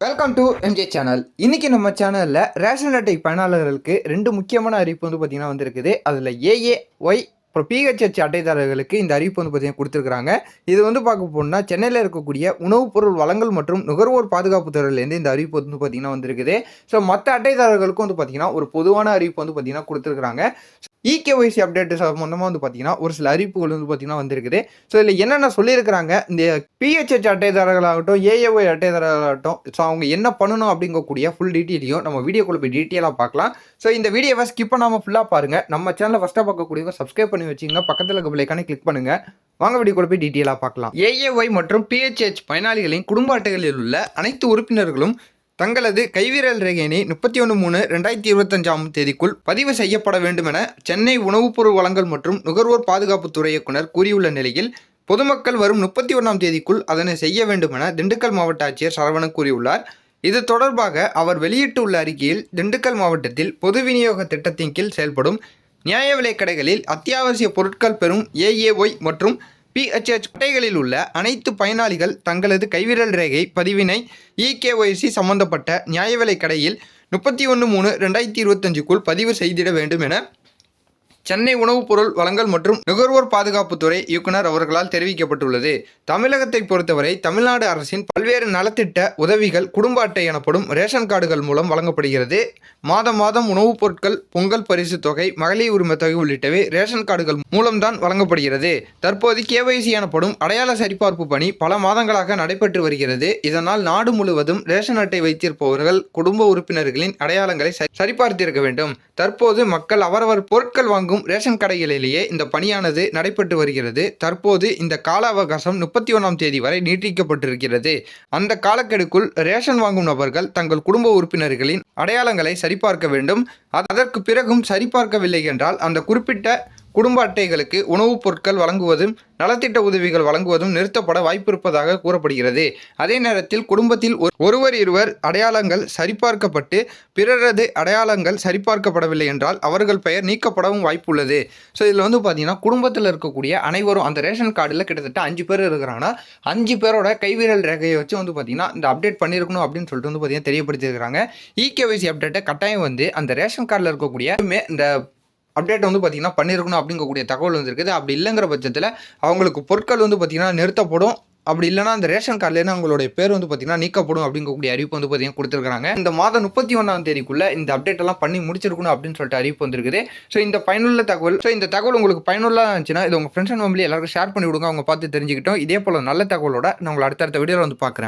Welcome to MJ channel இன்றைக்கி நம்ம சேனலில் ரேஷன் அட்டை பயனாளர்களுக்கு ரெண்டு முக்கியமான அறிவிப்பு வந்து பார்த்திங்கன்னா வந்திருக்குது. அதில் ஏஏ ஒய் அப்புறம் பிஹெச்ஹெச் அட்டைதாரர்களுக்கு இந்த அறிவிப்பு வந்து பார்த்தீங்கன்னா கொடுத்துருக்காங்க இது வந்து பார்க்க போனால் சென்னையில் இருக்கக்கூடிய உணவுப் பொருள் வளங்கள் மற்றும் நுகர்வோர் பாதுகாப்பு துறையிலேருந்து இந்த அறிவிப்பு வந்து பார்த்தீங்கன்னா வந்திருக்குது. ஸோ மற்ற அட்டைதாரர்களுக்கும் வந்து பார்த்தீங்கன்னா ஒரு பொதுவான அறிவிப்பு வந்து பார்த்திங்கன்னா கொடுத்துருக்காங்க இகேஒய்சி அப்டேட் சம்மந்தமாக வந்து பார்த்தீங்கன்னா ஒரு சில அறிவிப்புகள் வந்து பார்த்தீங்கன்னா வந்திருக்குது. ஸோ இதில் என்னென்ன சொல்லியிருக்கிறாங்க? இந்த பிஹெச்ஹெச் அட்டைதாரர்களாகட்டும் ஏஏஒய் அட்டைதாரர்களாகட்டும் ஸோ அவங்க என்ன பண்ணணும் அப்படிங்கக்கூடிய ஃபுல் டீட்டெயிலையும் நம்ம வீடியோக்குள்ளே போய் டீட்டெயிலாக பார்க்கலாம். ஸோ இந்த வீடியோவை ஸ்கிப் பண்ணாமல் ஃபுல்லாக பாருங்கள் நம்ம சேனலை ஃபஸ்ட்டாக பார்க்கக்கூடியவங்க சப்ஸ்கிரைப் பண்ணி வச்சிங்க பக்கத்தில் இருக்க பிள்ளைக்கான கிளிக் பண்ணுங்கள் வாங்க வீடியோக்குள்ள போய் டீட்டெயிலாக பார்க்கலாம். ஏஏஒய் மற்றும் பிஹெச்ஹெச் பயனாளிகளின் குடும்ப அட்டைகளில் உள்ள அனைத்து உறுப்பினர்களும் தங்களது கைவிரல் ரேகையினை முப்பத்தி ஒன்று மூணு ரெண்டாயிரத்தி இருபத்தஞ்சாம் தேதிக்குள் பதிவு செய்யப்பட வேண்டும் என சென்னை உணவுப் பொருள் வழங்கல் மற்றும் நுகர்வோர் பாதுகாப்புத்துறை இயக்குனர் கூறியுள்ள நிலையில் பொதுமக்கள் வரும் முப்பத்தி ஒன்றாம் தேதிக்குள் அதனை செய்ய வேண்டும் என திண்டுக்கல் மாவட்ட ஆட்சியர் சரவணன் கூறியுள்ளார். இது தொடர்பாக அவர் வெளியிட்டுள்ள அறிக்கையில் திண்டுக்கல் மாவட்டத்தில் பொது விநியோக திட்டத்தின் கீழ் செயல்படும் நியாய விலைக் கடைகளில் அத்தியாவசிய பொருட்கள் பெறும் ஏஏஒய் மற்றும் பிஹெச்ஹெச் அட்டைகளில் உள்ள அனைத்து பயனாளிகள் தங்களது கைவிரல் ரேகை பதிவினை இகேஒய்சி சம்பந்தப்பட்ட நியாய விலைக் கடையில் முப்பத்தி ஒன்று மூணு ரெண்டாயிரத்தி இருபத்தஞ்சுக்குள் பதிவு செய்திட வேண்டும் என சென்னை உணவுப் பொருள் வழங்கல் மற்றும் நுகர்வோர் பாதுகாப்புத்துறை இயக்குனர் அவர்களால் தெரிவிக்கப்பட்டுள்ளது. தமிழகத்தை பொறுத்தவரை தமிழ்நாடு அரசின் பல்வேறு நலத்திட்ட உதவிகள் குடும்ப அட்டை எனப்படும் ரேஷன் கார்டுகள் மூலம் வழங்கப்படுகிறது. மாதம் மாதம் உணவுப் பொருட்கள் பொங்கல் பரிசு தொகை மகளிர் உரிமை தொகை உள்ளிட்டவை ரேஷன் கார்டுகள் மூலம்தான் வழங்கப்படுகிறது. தற்போது கேவைசி எனப்படும் அடையாள சரிபார்ப்பு பணி பல மாதங்களாக நடைபெற்று வருகிறது. இதனால் நாடு முழுவதும் ரேஷன் அட்டை வைத்திருப்பவர்கள் குடும்ப உறுப்பினர்களின் அடையாளங்களை சரி- சரிபார்த்திருக்க வேண்டும். தற்போது மக்கள் அவரவர் பொருட்கள் வாங்கும் ரேஷன் கடைகளிலேயே இந்த பணியானது நடைபெற்று வருகிறது. தற்போது இந்த கால அவகாசம் முப்பத்தி ஒன்றாம் தேதி வரை நீட்டிக்கப்பட்டிருக்கிறது. அந்த காலக்கெடுக்குள் ரேஷன் வாங்கும் நபர்கள் தங்கள் குடும்ப உறுப்பினர்களின் அடையாளங்களை சரிபார்க்க வேண்டும். அதற்கு பிறகும் சரிபார்க்கவில்லை என்றால் அந்த குறிப்பிட்ட குடும்ப அட்டைகளுக்கு உணவுப் பொருட்கள் வழங்குவதும் நலத்திட்ட உதவிகள் வழங்குவதும் நிறுத்தப்பட வாய்ப்பிருப்பதாக கூறப்படுகிறது. அதே நேரத்தில் குடும்பத்தில் ஒரு- ஒருவர் இருவர் அடையாளங்கள் சரிபார்க்கப்பட்டு பிறரது அடையாளங்கள் சரிபார்க்கப்படவில்லை என்றால் அவர்கள் பெயர் நீக்கப்படவும் வாய்ப்புள்ளது. ஸோ இதில் வந்து பார்த்தீங்கன்னா குடும்பத்தில் இருக்கக்கூடிய அனைவரும் அந்த ரேஷன் கார்டில் கிட்டத்தட்ட அஞ்சு பேர் இருக்கிறாங்கன்னா அஞ்சு பேரோட கைவிரல் ரேகையை வச்சு வந்து பார்த்தீங்கன்னா இந்த அப்டேட் பண்ணியிருக்கணும் அப்படின்னு சொல்லிட்டு வந்து பார்த்தீங்கன்னா தெரியப்படுத்தியிருக்கிறாங்க. இகேவைசி அப்டேட்டை கட்டாயம் வந்து அந்த ரேஷன் கார்டில் இருக்கக்கூடிய இந்த அப்டேட் வந்து பார்த்தீங்கன்னா பண்ணியிருக்கணும் அப்படிங்கக்கூடிய தகவல் வந்துருக்குது. அப்படி இல்லைங்கிற பட்சத்தில் அவங்களுக்கு பொருட்கள் வந்து பார்த்தீங்கன்னா நிறுத்தப்படும். அப்படி இல்லைனா அந்த ரேஷன் கார்டுலேருந்து அவங்களுடைய பேர் வந்து பார்த்தீங்கன்னா நீக்கப்படும் அப்படிங்கக்கூடிய அறிவிப்பு வந்து பார்த்தீங்கன்னா கொடுத்துருக்காங்க இந்த மாதம் முப்பத்தி ஒன்றாம் தேதிக்குள்ளே இந்த அப்டேட் எல்லாம் பண்ணி முடிச்சிருக்கணும் அப்படின்னு சொல்லிட்டு அறிவிப்பு வந்திருக்குது. ஸோ இந்த பயனுள்ள தகவல் ஸோ இந்த தகவல் உங்களுக்கு பயனுள்ளதாக இருந்துச்சுன்னா இது உங்கள் ஃப்ரெண்ட்ஸ் அண்ட் ஃபேமிலி எல்லாருக்கும் ஷேர் பண்ணி விடுங்க அவங்க பார்த்து தெரிஞ்சுக்கிட்டோம். இதே போல் நல்ல தகவலோட நான் உங்களை அடுத்தடுத்த வீடியோவில் வந்து பார்க்குறேன்.